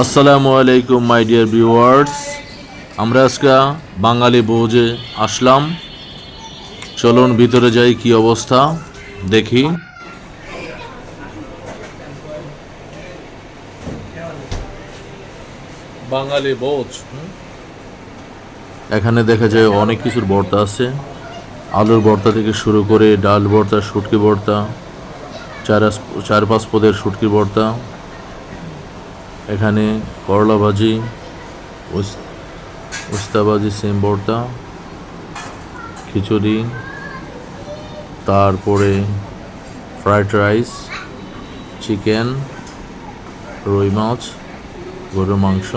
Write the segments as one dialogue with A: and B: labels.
A: আসসালামু আলাইকুম my dear viewers আমরা আজকে বাঙালি ভোজে আসলাম। চলুন ভিতরে যাই, কি অবস্থা? দেখি। বাঙালি ভোজ এখানে দেখা যায় অনেক কিছুর ভর্তা আছে। আলুর ভর্তা থেকে শুরু করে ডাল ভর্তা, শুটকি ভর্তা, চার চার পাঁচ পদের শুটকি ভর্তা। এখানে করলা ভাজি উস- উস্তা ভাজি সেম ভর্তা খিচুড়ি তারপরে ফ্রাইড রাইস চিকেন রুই মাছ গরুর মাংস।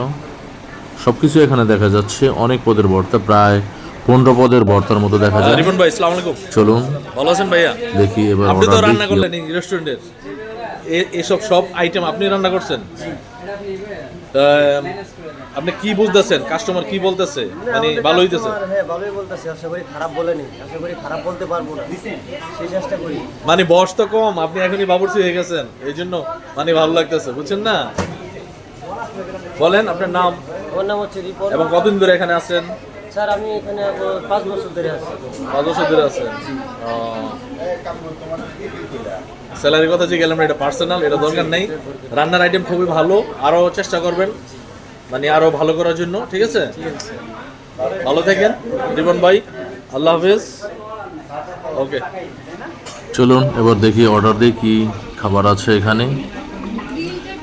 A: সব কিছু এখানে দেখা যাচ্ছে। অনেক পদের ভর্তা প্রায় পনেরো পদের ভর্তার মতো দেখা যায়।
B: রিপন ভাই আসসালামু আলাইকুম।
A: চলুন।
B: ভালো আছেন ভাইয়া?
A: দেখি এবার
B: আপনি তো রান্না করলেন রেস্টুরেন্টের এসব সব আইটেম আপনি রান্না করছেন? আপনি কি বুঝতেছেন? কাস্টমার কি বলতেছে? মানে ভালো হইতেছে?
C: হ্যাঁ ভালোই বলতেছে। আশা করি খারাপ বলেনি। আশা করি খারাপ বলতে পারব না। সেই চেষ্টা করি।
B: মানে বয়স তো কম আপনি এখনই বাবুর্চি হয়ে গেছেন। এই জন্য মানে ভালো লাগতেছে বুঝছেন না? বলেন আপনার নাম?
C: আমার নাম হচ্ছে রিপন।
B: এবং কতদিন ধরে এখানে আছেন?
C: স্যার আমি এখানে পাঁচ বছর ধরে আছি।
B: পাঁচ বছর ধরে আছেন। স্যালারির কথা যে গেলাম, এটা পার্সোনাল এটা দরকার নেই। রান্নার আইটেম খুবই ভালো আরও চেষ্টা করবেন মানে আরও ভালো করার জন্য, ঠিক আছে? ভালো থাকেন রিবন ভাই, আল্লাহ হাফেজ। ওকে
A: চলুন, এবার দেখি অর্ডার দিই কি খাবার আছে এখানে।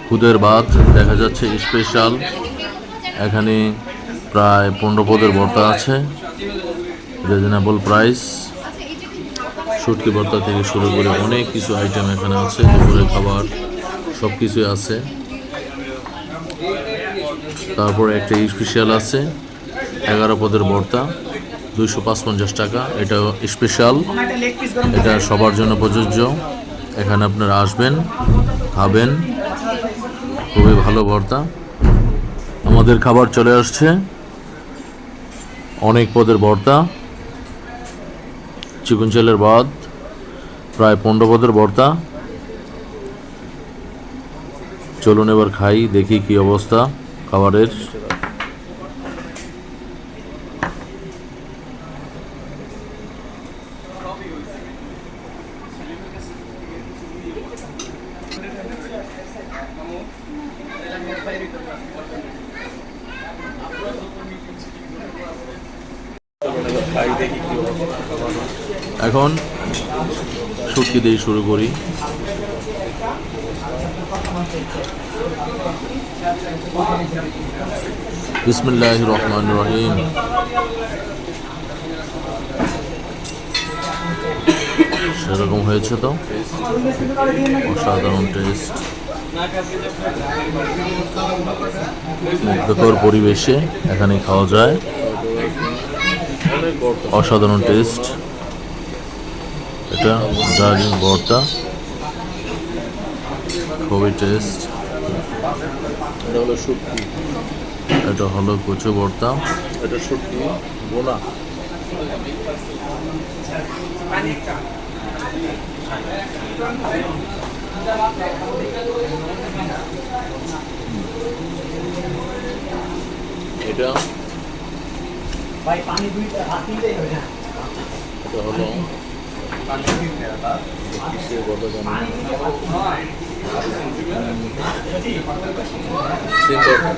A: খুদের ভাত, দেখা যাচ্ছে স্পেশাল এখানে প্রায় পনেরো পদের ভর্তা আছে। রিজনেবল প্রাইস শুটকি ভর্তা থেকে শুরু করে অনেক কিছু আইটেম এখানে আছে, দুপুরের খাবার সব কিছুই আছে। তারপরে একটা স্পেশাল আছে, এগারো পদের ভর্তা, দুইশো পঞ্চাশ টাকা। এটা স্পেশাল এটা সবার জন্য প্রযোজ্য। এখানে আপনারা আসবেন, খাবেন, খুবই ভালো ভর্তা। আমাদের খাবার চলে আসছে। অনেক পদের ভর্তা। চিকন চালের প্রায় পনেরো পদের ভর্তা চলুন এবার খাই দেখি কি অবস্থা খাবারের। এখন শুটকি দিয়ে শুরু করি। বিসমুল্লাহ রহমান রহিম। সেরকম হয়েছে তো? অসাধারণ টেস্ট মুগ্ধকর পরিবেশে এখানে খাওয়া যায়। অসাধারণ টেস্ট। এটা ডার্জিং ভর্তা। খুবই টেস্ট।
B: এটা হলো শুটকি।
A: এটা হলো কচু ভর্তা।
B: এটা শুটকি বোনা
A: এটা এটা হলো কিসের ভর্তা জানি না। সিম ভর্তা।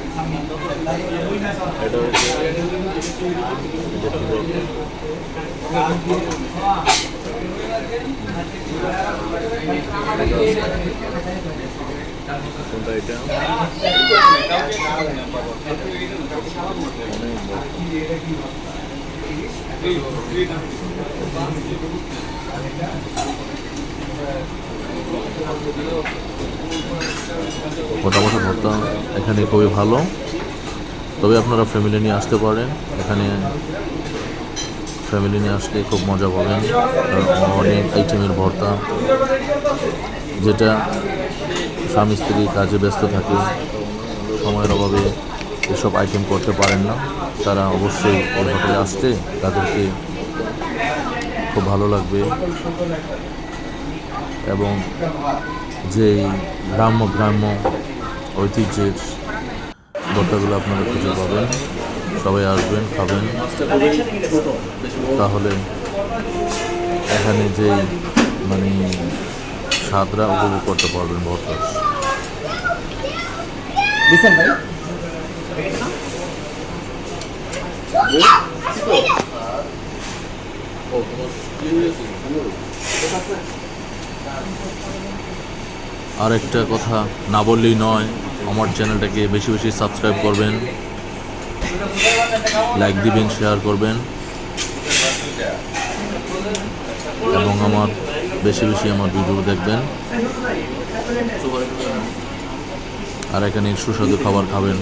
A: এটা হচ্ছে এটা কি ভর্তা? কোনটা এটা ভর্তা। মোটামুটি এখানে খুবই ভালো। তবে আপনারা ফ্যামিলি নিয়ে আসতে পারেন। এখানে ফ্যামিলি নিয়ে আসলে খুব মজা পাবেন। অনেক আইটেমের ভর্তা। যেটা স্বামী স্ত্রী কাজে ব্যস্ত থাকে, সময়ের অভাবে এসব আইটেম করতে পারেন না। তারা অবশ্যই এই হোটেলে আসলে তাদেরকে খুব ভালো লাগবে। এবং যে গ্রাম্য গ্রাম্য ঐতিহ্যের ভর্তাগুলো আপনারা খুঁজে পাবেন, সবাই আসবেন, খাবেন। তাহলে এখানে যেই মানে স্বাদরা উপভোগ করতে পারবেন ভর্তার আর একটা কথা না বললেই নয়, আমার চ্যানেলটাকে বেশি বেশি সাবস্ক্রাইব করবেন, লাইক দিবেন, শেয়ার করবেন, এবং আমার বেশি বেশি আমার ভিডিও দেখবেন। আর এখানে সুস্বাদু খাবার খাবেন।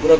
B: পুরো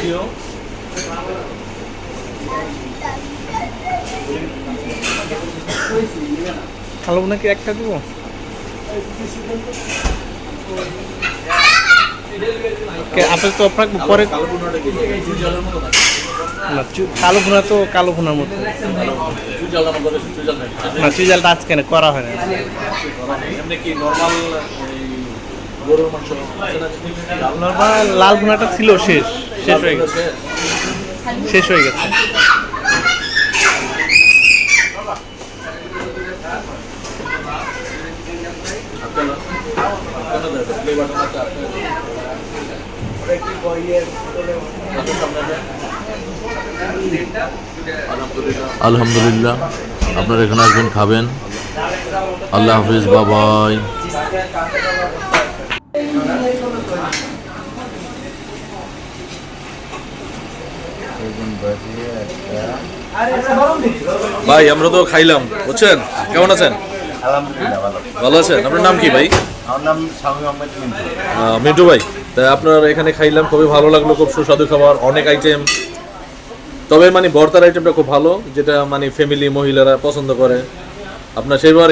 B: দিও
D: কালো নাকি একটা দিব কে আপেল তো আপনার পরে
B: কালো বুনাটা কি চুই জলের মতো থাকে
D: না চু- কালো ভুনা তো কালো ভুনার মতো। না চুইজালটা আজকে না করা হয় না।
B: লাল
D: ভুনাটা ছিল শেষ শেষ হয়ে গেছে। শেষ হয়ে গেছে
B: আপনারা আপনারা দেন ফ্লেভারটা আছে আপনারা আপনার সামনে দেন। আলহামদুলিল্লাহ।
A: আপনারা এখানে আসবেন খাবেন। আল্লাহ হাফিজ বাবাই।
B: ভাই আমরা তো খাইলাম বুঝছেন? কেমন আছেন?
C: ভালো
B: আছেন? আপনার নাম কি ভাই?
C: মিন্টু।
B: ভাই তা আপনার এখানে খাইলাম খুবই ভালো লাগল খুব সুস্বাদু খাবার অনেক আইটেম তবে মানে ভর্তার আইটেমটা খুব ভালো যেটা মানে ফ্যামিলি মহিলারা পছন্দ করে। আপনার সেইবার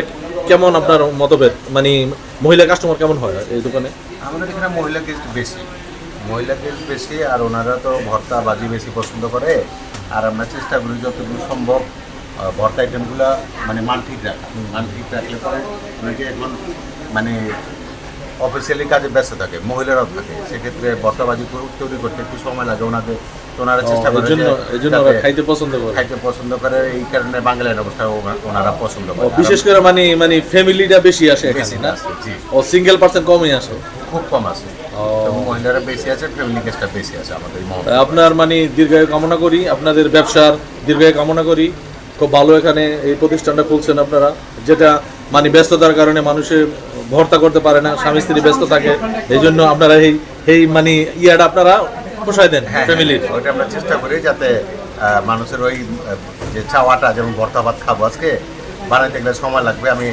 B: কেমন আপনার মতভেদ? মানে মহিলা কাস্টমার কেমন হয় এই দোকানে?
E: আমাদের এখানে মহিলা গেস্ট বেশি। মহিলা গেস্ট বেশি আর ওনারা তো ভর্তা বাজি বেশি পছন্দ করে। আর আমরা চেষ্টা করি যতদূর সম্ভব ভর্তা আইটেমগুলো মানে মান ঠিক রাখা। মান ঠিক রাখলে পরে অনেকে এখন মানে অফিসিয়ালি কাজে ব্যস্ত থাকে মহিলারাও থাকে। সেক্ষেত্রে ভর্তাবাজি তৈরি করতে একটু সময় লাগে ওনাদের। তো ওনারা চেষ্টা করে
B: জন্য
E: যে
B: এই জন্য ওরা খাইতে পছন্দ করে।
E: খাইতে পছন্দ করে এই কারণে বাঙালির অবস্থা ওনারা পছন্দ করে।
B: বিশেষ করে মানে মানে ফ্যামিলিটা বেশি আসে এখানে না? ও সিঙ্গেল পার্সেন্ট কমই আসে?
E: খুব কম তো মহিলারা বেশি আছে ফ্যামিলি গেস্টটা বেশি আছে আমাদের
B: আপনার মানে দীর্ঘায়ু কামনা করি আপনাদের ব্যবসার দীর্ঘায়ু কামনা করি। খুব ভালো এখানে এই প্রতিষ্ঠানটা খুলছেন আপনারা যেটা মানে ব্যস্ততার কারণে মানুষের ভর্তা করতে পারে না স্বামী স্ত্রী ব্যস্ত থাকে। এই জন্য আপনারা এই এই মানে ইয়াটা আপনারা পোষায় দেন
E: হ্যাঁ
B: ফ্যামিলির।
E: হ্যাঁ, ওইটা আমরা চেষ্টা করি যাতে মানুষের ওই যে চাওয়াটা যেমন ভর্তা ভাত খাব আজকে বানাইতে গেলে সময় লাগবে আমি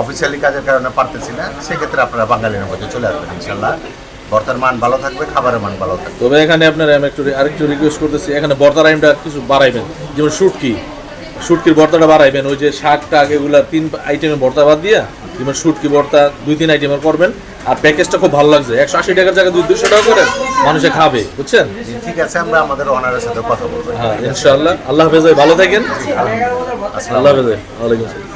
E: অফিসিয়ালি কাজের কারণে পারতেছি না সেক্ষেত্রে আপনারা বাঙালির মধ্যে চলে আসবেন ইনশাল্লাহ। ভর্তার মান ভালো থাকবে খাবারের মান ভালো থাকবে।
B: তবে এখানে আপনারা আমি একটু আরেকটু রিকোয়েস্ট করতেছি এখানে ভর্তার আইমটা কিছু বাড়াইবেন যেমন শুটকি। শুটকির ভর্তাটা বাড়াইবেন ওই যে শাক টাক এগুলা তিন আইটেমে ভর্তা বাদ দিয়া যেমন শুটকি ভর্তা দুই তিন আইটেমের করবেন। আর প্যাকেজটা খুব ভালো লাগছে। একশো আশি টাকার জায়গায় দুই দুশো টাকা করে মানুষে খাবে বুঝছেন?
E: ঠিক আছে আমরা আমাদের ওনারের সাথে কথা বলব।
B: হ্যাঁ ইনশাআল্লাহ। আল্লাহ হাফেজ ভালো থাকেন। আল্লাহ হাফেজ ওয়ালাইকুম আসসালাম।